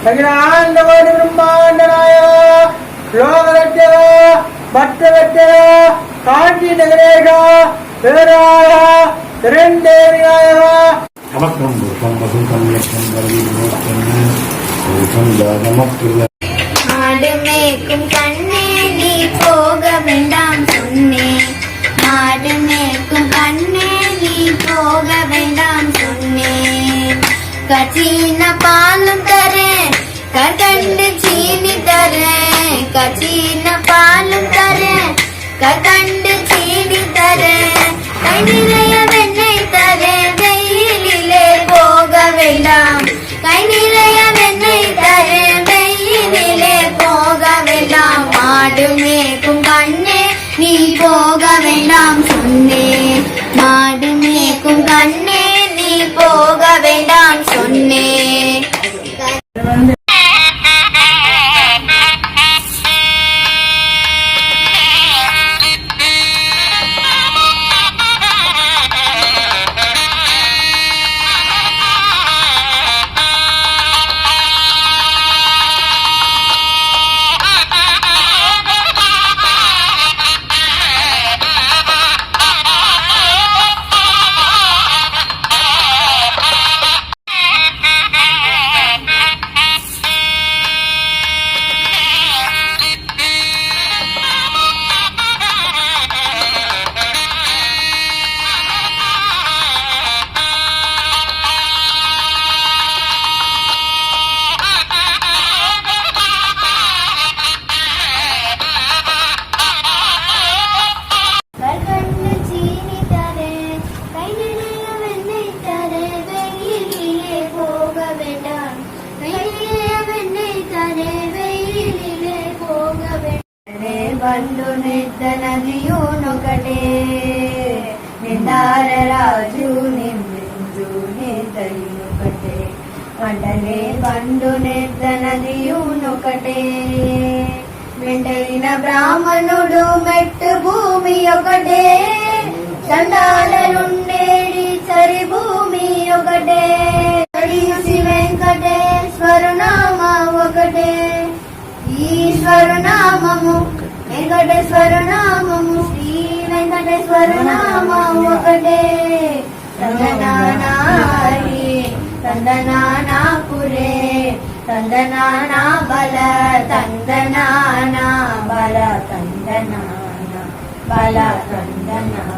അഖിലാണ്ടകോടി ബ്രഹ്മാണ്ടനായ ലോകരക്ഷക ഭക്തരക്ഷക കാഞ്ചി നഗരേഷ പേരായ തിരണ്ടേവിനായക നമസ്കം ഭൂഷം വസുതം ലക്ഷം വരവി ഭൂഷം ജാതമപ്രിയ ആടുമേക്കും கச்சீன பாலும் தரேன். கற்கண்டு சீனி தரேன். கச்சீன பாலும் தரேன். கற்கண்டு சீனி தரேன். கை நிறைய வெண்ணெய் தரேன். வெயிலிலே போக வேண்டாம் கை நிறைய வெண்ணெய் தரேன். வெயிலிலே போக வேண்டாம் மாடு மேய்க்கும் వంటనే పండు నెద్దనదియునొకటే వెంటలిన బ్రాహ్మణుడు మెట్టు భూమి ఒకటే. చండాలనుండేడి చరి భూమి ఒకటే. శ్రీ వెంకటేశ్వరునామ ఒకటే. ఈశ్వరునామము వెంకటేశ్వరునామము శ్రీ వెంకటేశ్వరు నామము ఒకటే తందనానారి తందనానా పురే తందనానా బల తందనానా బల తందనానా బల తందనానా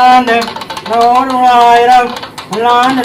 ஆண்டு நூறாயிரம் பல்லாண்டு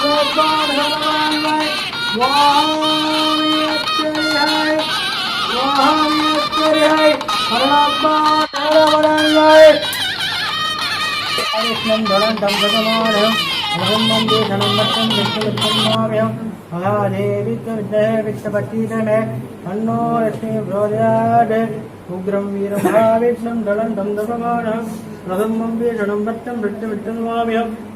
गोपाल भगवान में वाहन है वाहन है परमात्मा भगवान में कृष्णं धनं धं भगवानः धनं वन्दे धनं वर्षं विष्णुविष्णुमाभ्यं महादेवित्वविद्महे वित्तपतिधने तन्नो लक्ष्मी प्रोदयात् उग्रं वीरमहाविष्णं धनं धं भगवानः रघं वन्दे धनं वर्षं विष्णुविष्णुमाभ्यं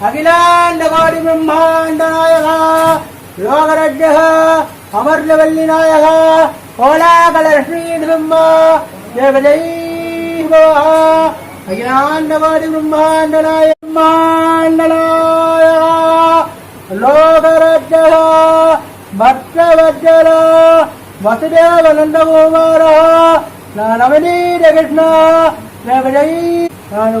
అఖిలాండకోటి బ్రహ్మాండ నాయక యోగరజ్ఞ అమర్లవల్లి నాయక కోలాకల లక్ష్మీబ్రహ్మ జగదై అఖిలాండకోటి బ్రహ్మాండ నాయక బ్రహ్మాండనాయ లోకరజ్ఞ భక్తవజ్జల వసుదేవనందకుమార నా నవనీత కృష్ణ జగదై నాను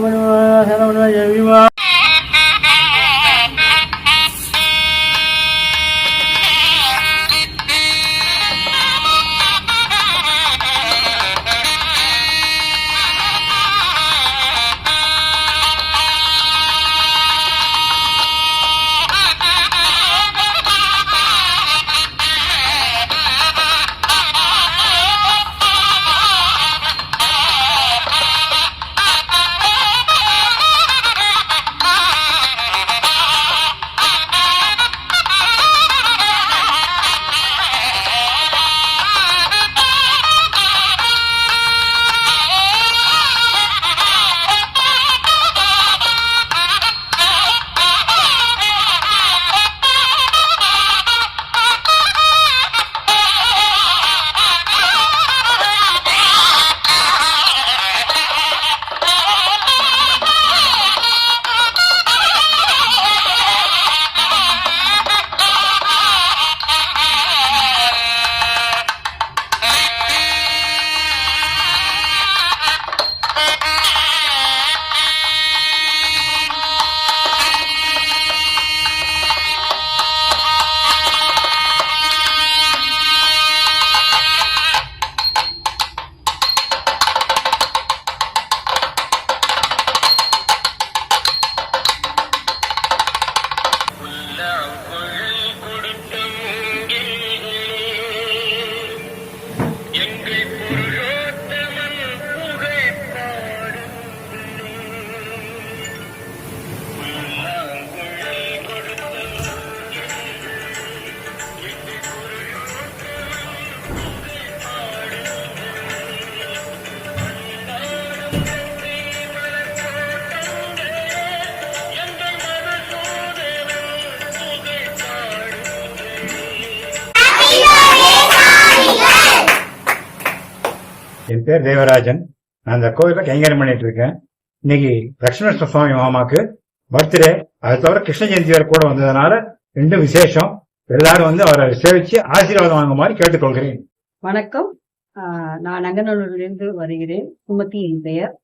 பேர் தேவராஜன். நான் அந்த கோவிலில் கைங்கரம் பண்ணிட்டு இருக்கேன். இன்னைக்கு லட்சுமண சுவாமி மாமாக்கு பர்த்டே. அது தவிர கிருஷ்ண ஜெயந்தி வேற கூட வந்ததுனால ரெண்டும் விசேஷம். எல்லாரும் வந்து அவரை சேவிச்சு ஆசீர்வாதம் வாங்குமாறு கேட்டுக்கொள்கிறேன். வணக்கம். ஆஹ் நான் அங்கநல்லூரிலிருந்து வருகிறேன். சுமதி என் பெயர்.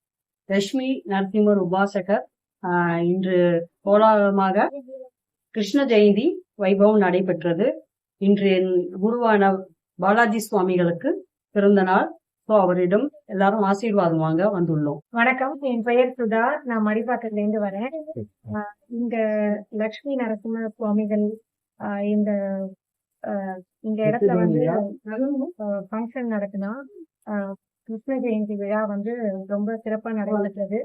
லட்சுமி நரசிம்மர் உபாசகர். ஆஹ் இன்று கோலாகலமாக கிருஷ்ண ஜெயந்தி வைபவம் நடைபெற்றது. இன்று என் குருவான பாலாஜி சுவாமிகளுக்கு பிறந்த நாள். ஸோ அவரிடம் எல்லாரும் ஆசீர்வாதம் வாங்க வந்துள்ளோம். வணக்கம். என் பெயர் சுதா. நான் மடிப்பாக்கத்துல இருந்து வரேன் ஆஹ் இந்த லக்ஷ்மி நரசிம்ம சுவாமிகள் ஆஹ் இந்த ஆஹ் இந்த இடத்துல வந்து ஃபங்க்ஷன் நடக்குனா ஆஹ் கிருஷ்ண ஜெயந்தி விழா வந்து ரொம்ப சிறப்பா நடைபெற்றது.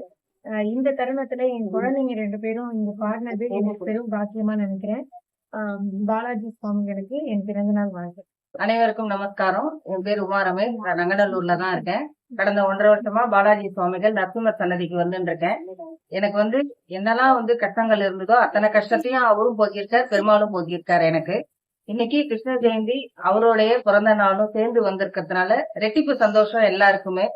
ஆஹ் இந்த தருணத்துல என் குழந்தைங்க ரெண்டு பேரும் இங்க பாடினது எனக்கு பெரும் பாக்கியமா நினைக்கிறேன். ஆஹ் பாலாஜி சுவாமிகளுக்கு என் பிறந்தநாள் வணக்கம் அனைவருக்கும் நமஸ்காரம். என் பேர் உமா ரமேஷ். நான் தான் இருக்கேன். கடந்த ஒன்றரை வருஷமா பாலாஜி சுவாமிகள் நரசிம்மர் சன்னதிக்கு வந்துருக்கேன் எனக்கு வந்து என்னெல்லாம் வந்து கஷ்டங்கள் இருந்ததோ அத்தனை கஷ்டத்தையும் அவரும் போக்கியிருக்கார் பெருமாளும் போக்கியிருக்காரு எனக்கு. இன்னைக்கு கிருஷ்ண ஜெயந்தி அவருடைய பிறந்த நாளும் சேர்ந்து வந்திருக்கிறதுனால ரெட்டிப்பு சந்தோஷம் எல்லாருக்குமே.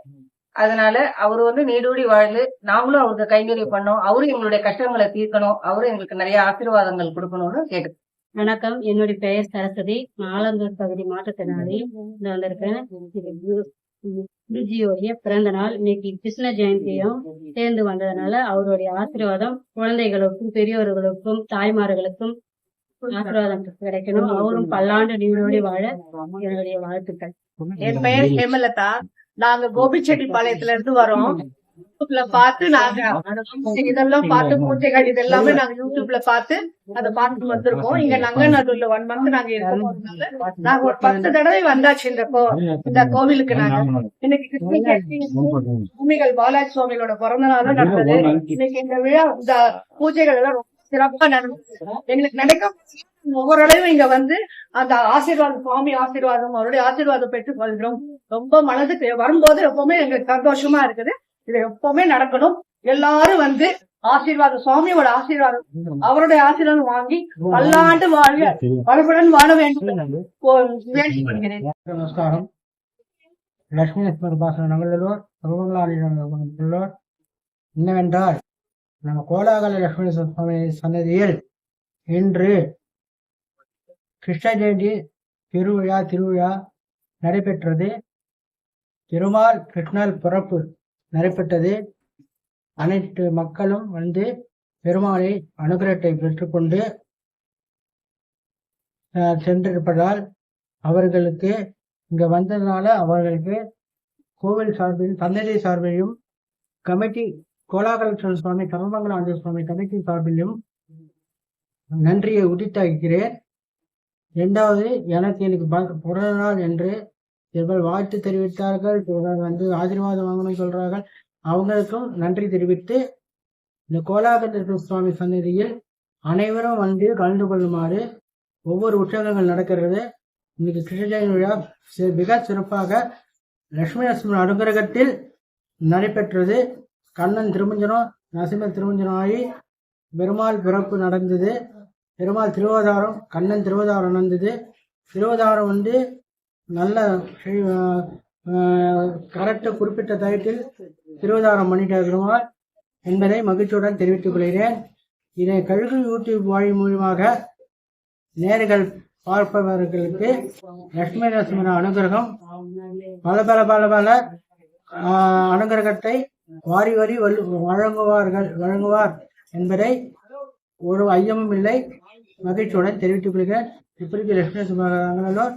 அதனால அவர் வந்து நீடூடி வாழ்ந்து நாமளும் அவருக்கு கைங்கரியம் பண்ணோம். அவரும் எங்களுடைய கஷ்டங்களை தீர்க்கணும். அவரும் எங்களுக்கு நிறைய ஆசீர்வாதங்கள் கொடுக்கணும்னு கேட்டு வணக்கம். என்னுடைய பெயர் சரஸ்வதி. ஆலந்தூர் பகுதி மாற்றுத்திறனாளி. நான் வந்திருக்கேன். குருஜியோடைய பிறந்த நாள். இன்னைக்கு கிருஷ்ண ஜெயந்தியும் சேர்ந்து வந்ததுனால அவருடைய ஆசீர்வாதம் குழந்தைகளுக்கும் பெரியவர்களுக்கும் தாய்மார்களுக்கும் ஆசீர்வாதம் கிடைக்கணும். அவரும் பல்லாண்டு நீடோடி வாழ என்னுடைய வாழ்த்துக்கள். என் பெயர் ஹேமலதா. நாங்க கோபிச்செட்டிப்பாளையத்துல இருந்து வரோம். யூடியூப்ல பார்த்து நாங்க இதெல்லாம் பார்த்து பூஜைகள் இது எல்லாமே நாங்க யூடியூப்ல பார்த்து அதை பார்த்து வந்திருக்கோம். இங்க நங்கநல்லூர்ல ஒன் மந்த் நாங்க இருக்கும். போதுனால நாங்க ஒரு பத்து தடவை வந்தாச்சு இந்த கோ இந்த கோவிலுக்கு நாங்க. இன்னைக்கு சுவாமிகள் பாலாஜி சுவாமிகளோட பிறந்த நாளும் நடந்தது. இன்னைக்கு இந்த விழா இந்த பூஜைகள் எல்லாம் ரொம்ப சிறப்பா நடந்தது. எங்களுக்கு நினைக்க ஒவ்வொரு தடவையும் இங்க வந்து அந்த ஆசீர்வாதம் சுவாமி ஆசீர்வாதம் அவருடைய ஆசீர்வாதம் பெற்றுக் கொள்கிறோம் ரொம்ப மனதுக்கு வரும்போது எப்பவுமே எங்களுக்கு சந்தோஷமா இருக்குது. இது எப்பவுமே நடக்கணும். எல்லாரும் வந்து ஆசீர்வாதம் சுவாமியோட ஆசீர்வாதம் அவருடைய ஆசீர்வாதம் வாங்கி பல்லாண்டு வாழ்க. வளமுடன் வாழ வேண்டும். நமஸ்காரம். லட்சுமி நரசிம்மர் உபாசன நகரிலோர் சர்வங்களாளர் என்னவென்றால் நம்ம கோலாகல லட்சுமி சுவாமி சன்னதியில் இன்று கிருஷ்ண ஜெயந்தி திருவிழா திருவிழா நடைபெற்றது. திருமால் கிருஷ்ணர் பிறப்பு நடைபெற்றது. அனைத்து மக்களும் வந்து பெருமாளை அனுகிரகத்தை பெற்றுக்கொண்டு சென்றிருப்பதால் அவர்களுக்கு இங்க வந்ததுனால அவர்களுக்கு கோவில் சார்பில் சன்னதி சார்பிலும் கமிட்டி கோலாகலட்சுமி சுவாமி சர்வமங்கல சுவாமி கமிட்டி சார்பிலும் நன்றியை உரித்தாக்கிறேன் இரண்டாவது எனக்கு எனக்கு ப- பிறந்த நாள் என்று இவர்கள் வாழ்த்து தெரிவித்தார்கள் இவர்கள் வந்து ஆசீர்வாதம் வாங்கணும்னு சொல்றார்கள். அவங்களுக்கும் நன்றி தெரிவித்து இந்த கோலாகலட்சுமி சுவாமி சந்நிதியில் அனைவரும் வந்து கலந்து கொள்ளுமாறு ஒவ்வொரு உற்சவங்கள் நடக்கிறது. இன்னைக்கு கிருஷ்ணஜெயந்தி விழா மிக சிறப்பாக லட்சுமி நரசிம்மன் அனுகிரகத்தில் நடைபெற்றது. கண்ணன் திருமஞ்சனம் நரசிம்ம திருமஞ்சனம் ஆகி பெருமாள் பிறப்பு நடந்தது. பெருமாள் திருவதாரம் கண்ணன் திருவதாரம் நடந்தது. திருவதாரம் வந்து நல்ல கரெக்டாக குறிப்பிட்ட டயத்தில் திருவதாரம் பண்ணிட்ட பெருமாள் என்பதை மகிழ்ச்சியுடன் தெரிவித்துக் கொள்கிறேன். இதை கழுகு யூடியூப் வாய் மூலியமாக நேர்கள் பார்ப்பவர்களுக்கு லட்சுமி நரசிம்மன் அனுகிரகம் பல பல பல பல அனுகிரகத்தை வாரி வாரி வழங்குவார்கள் வழங்குவார் என்பதை ஒரு ஐயமும் இல்லை. மகிழ்ச்சியுடன் தெரிவித்துக் கொள்கிறேன். இப்படிக்கு லட்சுமி நரசிம்மன்